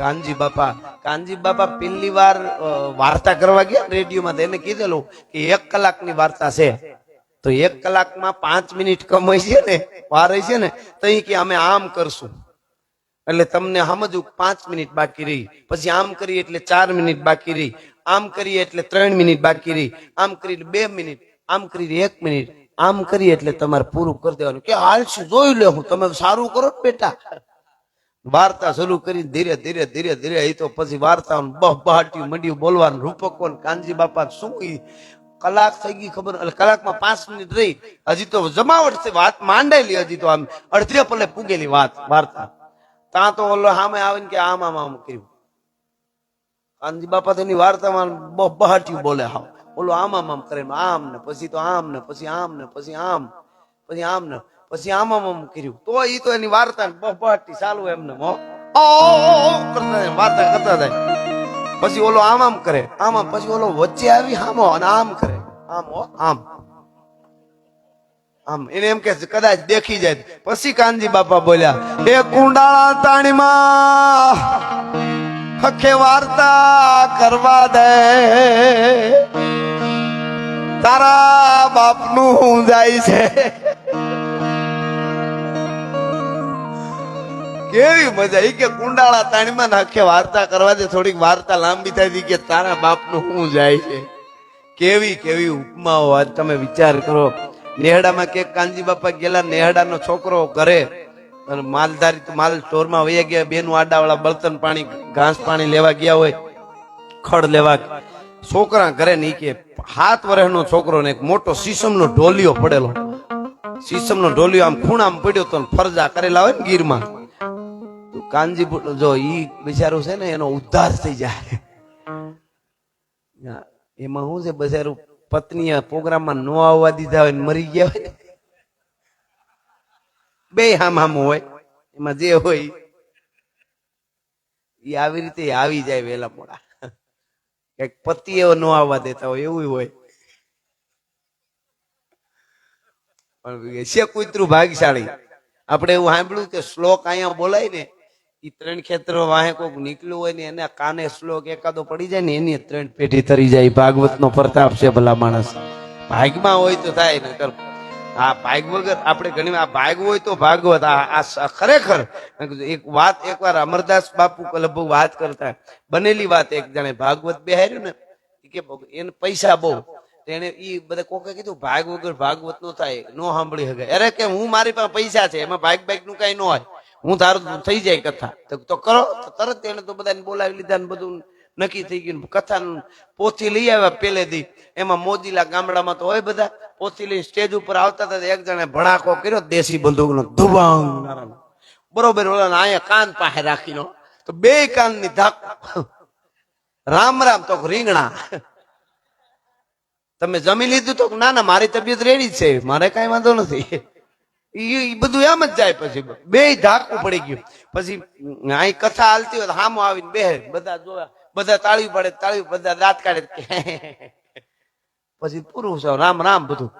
કાનજી બાપા કાનજી બાપા પહેલી વાર વાર્તા કરવા ગયા રેડિયોમાં તો એને કીધેલું કે એક કલાકની વાર્તા છે. તો એક કલાકમાં પાંચ મિનિટ કમાઈ છે ને વાર છે ને, તો કે અમે આમ કરશું. એટલે તમને સમજવું પાંચ મિનિટ બાકી રહી. પછી આમ કરીએ એટલે ચાર મિનિટ બાકી રહી. આમ કરીએ એટલે ત્રણ મિનિટ બાકી રહી. આમ કરી બે મિનિટ. આમ કરી એક મિનિટ. આમ કરીએ એટલે તમારે પૂરું કરી દેવાનું. કે હાલ શું જોઈ લે હું? તમે સારું કરો બેટા. વાર્તા શરૂ કરી ધીરે ધીરે ધીરે ધીરે એ તો પછી વાર્તા બહ બહાટ્યું મંડ્યું બોલવાનું. રૂપકો કાનજી બાપા શું કલાક થઈ ગઈ ખબર કલાકમાં પાંચ મિનિટ રહી. હજી તો જમાવટ છે, વાત માંડેલી હજી તો આમ. અડધે પલે પૂગેલી વાત, વાર્તા. ત્યાં તો ઓલો સામે આવીને કે આમ આમ આમ કર્યું. કાનજી બાપા તેની વાર્તામાં બહ બહાટ્યું બોલે હા ઓલો આમ આમ આમ કરે આમ ને પછી તો આમ ને પછી આમ ને પછી આમ. પછી આમ ને પછી આમ આમ કર્યું. તો એ તો એની વાર્તા બહુ ચાલુ એમને કરતા વાર્તા કરતા થાય પછી ઓલો આમ આમ કરે, આમ આમ, પછી ઓલો વચ્ચે આવી હામો અને આમ કરે. આમ આમ. આમ, એને એમ કે કદાચ દેખી જાય. પછી કાનજી બાપા બોલ્યા, એ કુંડાળા તાણીમાં હખે વાર્તા કરવા દે. તારા બાપનું જાય છે. કેવી મજા. એ કે કુંડાળા તાણીમાં નાખે, વાર્તા કરવા દે, થોડીક વાર્તા લાંબી થાય તી કે તારા બાપનું શું જાય છે? કેવી કેવી ઉપમાઓ આજ તમે વિચાર કરો. નેહડામાં કે કાનજી બાપા ગયેલા, નેહડાનો છોકરો ઘરે, અને માલધારી માલ ચોરમાં વયા ગયા, બેનું આડાવાળા બળતણ પાણી, ઘાસ પાણી લેવા ગયા હોય, ખડ લેવા છોકરા ઘરે નહીં કે હાથ વર્ષનો છોકરો ને એક મોટો સીસમનો ઢોલિયો પડેલો. સીસમનો ઢોલિયો આમ ખૂણામાં પડ્યો તો ફરજા કરેલા હોય ને ગીરમાં. તો કાનજી જો ઈ બિચારું છે ને, એનો ઉદ્ધાર થઈ જાય. એમાં શું છે, બિચારું પત્નીએ પ્રોગ્રામમાં નો આવવા દીધા હોય મરી ગયા હોય બે હામ હામ હોય, એમાં જે હોય એ આવી રીતે આવી જાય વેલા મોડા. કંઈક પતિ એવો નો આવવા દેતા હોય, એવું હોય. પણ છે કુતરું ભાગશાળી. આપણે એવું સાંભળ્યું કે શ્લોક અહીંયા બોલાય ને ઈ ત્રણ ખેતરો વાહે કોક નીકળ્યું હોય ને એને કાને શ્લોક એકાદો પડી જાય ને એની ત્રણ પેઢી તરી જાય. ભાગવત નો પ્રતાપ છે ભલા માણસ. ભાગમાં હોય તો થાય નકર આ ભાગ વગર આપણે ઘણી આ ભાગ હોય તો ભાગવત, આ ખરેખર એક વાત એકવાર અમરદાસ બાપુ લગભગ વાત કરતા, બનેલી વાત એક જાણે ભાગવત બેહાર્યું ને કે એને પૈસા બહુ. એને ઈ બધા કોકે કીધું, ભાગ વગર ભાગવત નો થાય, નો સાંભળી શકે અરે કે હું મારી પાસે પૈસા છે, એમાં ભાગ ભાગનું કઈ ન હોય. હું ધારું થઈ જાય કથા. તો કરો તરત એને તો બધાને બોલાવી લીધા ને બધું નક્કી થઈ ગયું કથા પોથી લઈ આવ્યા પેલે દી. એમાં મોજીલા ગામડામાં તો હોય બધા. પોથી લઈ સ્ટેજ ઉપર આવતા હતા એક જણે ભડાકો કર્યો, દેશી બંદૂકનો ધુબાંગ બરોબર ઓલા અહીંયા કાન પાસે રાખીનો તો બે કાનની ધાક. રામ રામ તો રીંગણા. તમે જમી લીધું તો ના ના, મારી તબિયત રેડી છે. મારે કઈ વાંધો નથી. ઈ બધું એમ જ જાય પછી. બે ધાકું પડી ગયું. પછી અહીં કથા હાલતી હોય હામો આવીને બે બધા જોયા બધા તાળવી પડે તાળી બધા દાંત કાઢે. પછી પૂરું છે રામ રામ બધું.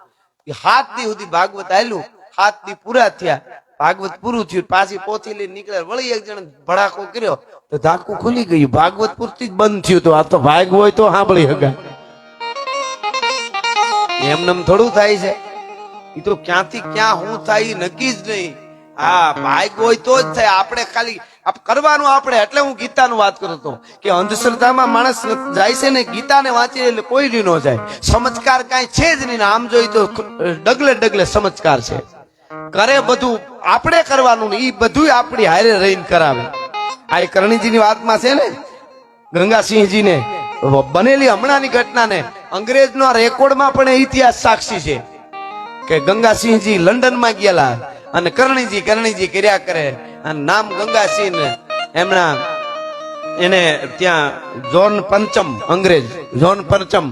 હાથ દી સુધી ભાગવત આવેલું હાથ દી પૂરા થયા. ભાગવત પૂરું થયું. પાછી પોથી લઈને નીકળ્યા. વળી એક જણ ભડાકો કર્યો. તો ધાકું ખુલી ગયું. ભાગવત પૂરતી જ બંધ થયું તો આ તો ભાગ હોય તો સાંભળી હગા. એમને થોડું થાય છે. એ તો ક્યાંથી ક્યાં હું થાય એ નક્કી જ નહીં. હા, ભાઈ હોય તો જ થાય. આપણે ખાલી કરવાનું આપણે, એટલે હું ગીતાનું વાત કરતો હતો કે અંધશ્રદ્ધામાં માણસ જાય છે ને, ગીતાને વાંચી એટલે કોઈ દી ન જાય. સમજકાર કાંઈ છે જ નહીં આમ જોઈ તો ડગલે ડગલે સમજકાર છે. કરે બધું આપણે કરવાનું ને એ બધું આપણી હારે રહીને કરાવે. આ કરણીજીની વાતમાં છે ને, ગંગાસિંહજીને બનેલી હમણાંની ઘટનાને, અંગ્રેજનો રેકોર્ડમાં પણ ઇતિહાસ સાક્ષી છે. કે ગંગાસિંહજી લંડનમાં ગયેલા અને કરણીજી કરણીજી કર્યા કરે. અને નામ ગંગાસિંહ એમના એને ત્યાં જોન પંચમ, અંગ્રેજ, જોન પંચમ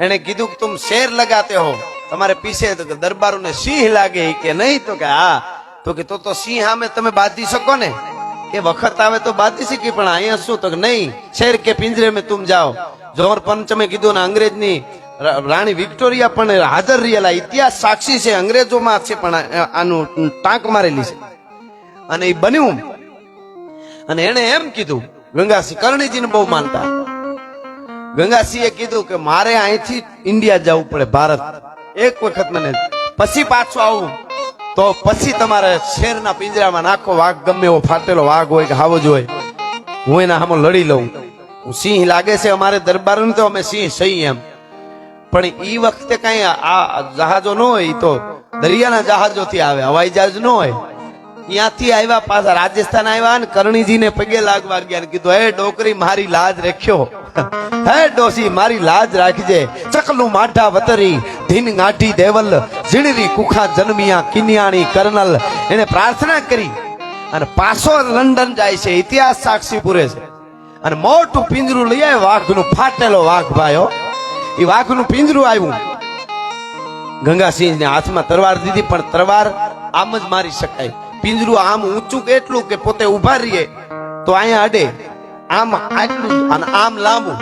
એને કીધું કે તુમ શેર લગાતે હો? તમારે પીછે તો કે દરબારોને સિંહ લાગે કે નહીં? તો કે, હા. તો કે, તો તો સિંહ સામે તમે બાંધી શકો ને? એ વખત આવે તો બાંધી શકી, પણ અહીંયા શું? તો કે, નહીં. શેર કે પિંજરે મેં તુમ જાઓ. જોર પંચમે કીધું ને અંગ્રેજની રાણી વિક્ટોરિયા પણ હાજર રહેલા ઇતિહાસ સાક્ષી છે, અંગ્રેજોમાં છે, પણ આનું ટાંક મારેલી છે. અને એ બન્યું. અને એને એમ કીધું, ગંગાસિંહ, કરણીજીને બહુ માનતા. ગંગાસિંહે કીધું કે, મારે અહીંથી ઇન્ડિયા જવું પડે, ભારત. એક વખત મને, પછી પાછું આવું. તો પછી તમારે શેરના પિંજરામાં નાખો વાઘ, ગમે એવો ફાટેલો વાઘ હોય કે હાવો જ હોય, હું એના સામે લડી લઉં. સિંહ લાગે છે અમારે દરબારનું તો અમે સિંહ સહી એમ. પણ એ વખતે કઈ આ જહાજો ન હોય તો દરિયાના જહાજોથી આવે, હવાઈ જહાજ ન હોય. ત્યાંથી આવ્યા પાછા રાજસ્થાન આવ્યા ને કરણીજીને પગે લાગવા ગયા કીધું, હે ડોકરી, મારી લાજ રાખ્યો. હે ડોસી મારી લાજ રાખજે. ચકલું માઢા વતરી, ધીન ગાંઠી દેવલ ઝીણરી કુખા જન્મિયા કિન્યાણી કર્નલ. એને પ્રાર્થના કરી અને પાછો લંડન જાય છે, ઇતિહાસ સાક્ષી પૂરે છે. અને મોટું પિંજરું લઈ આવે વાઘનું ફાટેલો વાઘ ભાઈઓ. એ વાઘનું પિંજરું આવ્યું. ગંગાસિંહને હાથમાં તરવાર દીધી, પણ તરવાર આમ જ મારી શકાય. પિંજરું આમ ઊંચું કેટલું કે પોતે ઊભા રહીએ, તો અહીંયા અડે. આમ આટલું અને આમ લાંબુ.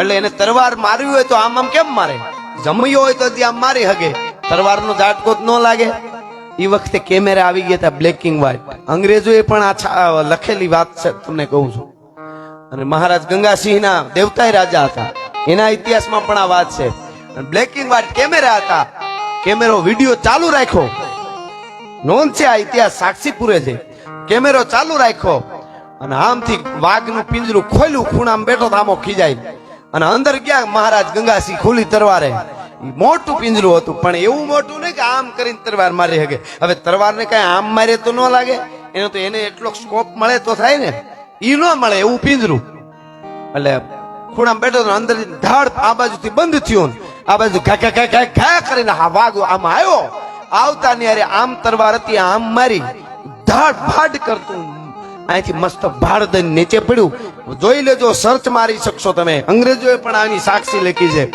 એટલે એને તરવાર મારવી હોય તો આમ આમ કેમ મારે? જમ્યો હોય તો આમ મારી હગે. તરવારનો ઝાટકો જ ન લાગે. એ વખતે કેમેરા આવી ગયા હતા બ્લેક એન્ડ વ્હાઇટ અંગ્રેજોએ પણ આ લખેલી વાત છે, તમને કહું છું. અને મહારાજ ગંગાસિંહના દેવતાય રાજા હતા. એના ઇતિહાસમાં પણ આ વાત છે. બ્લેક એન્ડ વ્હાઇટ કેમેરા હતા. કેમેરો વીડિયો ચાલુ રાખ્યો. નોંધ છે, આ ઇતિહાસ સાક્ષી પૂરે છે. કેમેરો ચાલુ રાખ્યો. અને આમથી વાઘનું પિંજરું ખોલ્યું, ખૂણામાં બેઠો તો આમો ખીજાય. અને અંદર ગયા, મહારાજ ગંગાસિંહ ખુલી તરવારે. મોટું પિંજરું હતું, પણ એવું મોટું નહીં કે આમ કરીને તરવાર મારી શકે હવે તરવારને કઈ આમ મારે તો ન લાગે. એનો તો એને એટલો સ્કોપ મળે તો થાય ને. ઈ ન મળે એવું પિંજરું. એટલે ખૂણામાં બેઠો અંદર ધાડ આ બાજુથી બંધ થયું આ બાજુ ઘા ઘા ઘા ઘા કરીને વાઘ આમ આવ્યો. આવતા ની અરે આમ તરવાર હતી, આમ મારી ધાડ ફાડ કરતું. અહીંથી મસ્ત ભાડ દઈને નીચે પડ્યું. જોઈ લેજો સર્ચ મારી શકશો તમે. અંગ્રેજોએ પણ આની સાક્ષી લખી છે.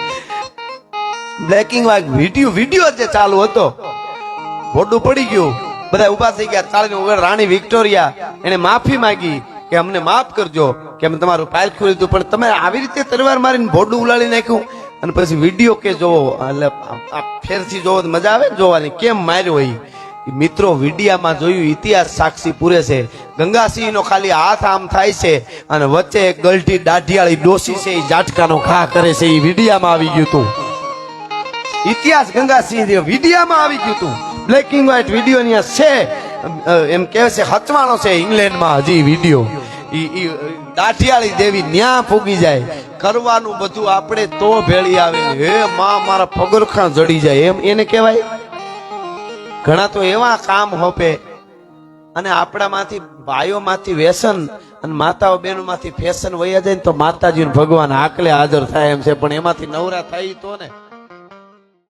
બ્લેકિંગ વાગ વીડિયો વીડિયો જે ચાલુ હતો. ભોડું પડી ગયું. બધા ઊભા થઈ ગયા. ચાલીને રાણી વિક્ટોરિયા. એને માફી માંગી. કે અમને માફ કરજો કે અમે તમારું પાયલ ખોલી દીધું પણ તમે આવી રીતે તલવાર મારીને ભોડું ઉલાડી નાખ્યું અને પછી વીડિયો કે જોવો, એટલે આ- ફેરથી જોવો મજા આવે જોવાની, કેમ માર્યો ઈ મિત્રો વિડિયામાં જોયું, ઇતિહાસ સાક્ષી પૂરે છે. ગંગાસિંહ નો ખાલી હાથ આમ થાય છે અને વચ્ચે એક ગલટી દાઢિયાળી ડોસી છે, એ જાટકાનો ઘા કરે છે, એ વિડિયામાં આવી ગયું હતું ઇતિહાસ ગંગાસિંહ વિડિયામાં આવી ગયું હતું બ્લેક એન્ડ વ્હાઈટ વીડિયો છે. એમ કહે છે હચવાનો છે ઇંગ્લેન્ડમાં હજી વીડિયો. ઈ દાઢિયાળી દેવી ન્યા ફૂગી જાય. કરવાનું બધું આપણે તો ભેળી આવે હે, માં મારા પગરખા જડી જાય. એમ, એને કહેવાય. ઘણા તો એવા કામ હોપે. અને આપણામાંથી ભાઈઓમાંથી વ્યસન અને માતાઓ બહેનોમાંથી ફેશન વયા જાય ને તો માતાજીનું ભગવાન આકલે હાજર થાય એમ છે. પણ એમાંથી નવરા થાય તો ને.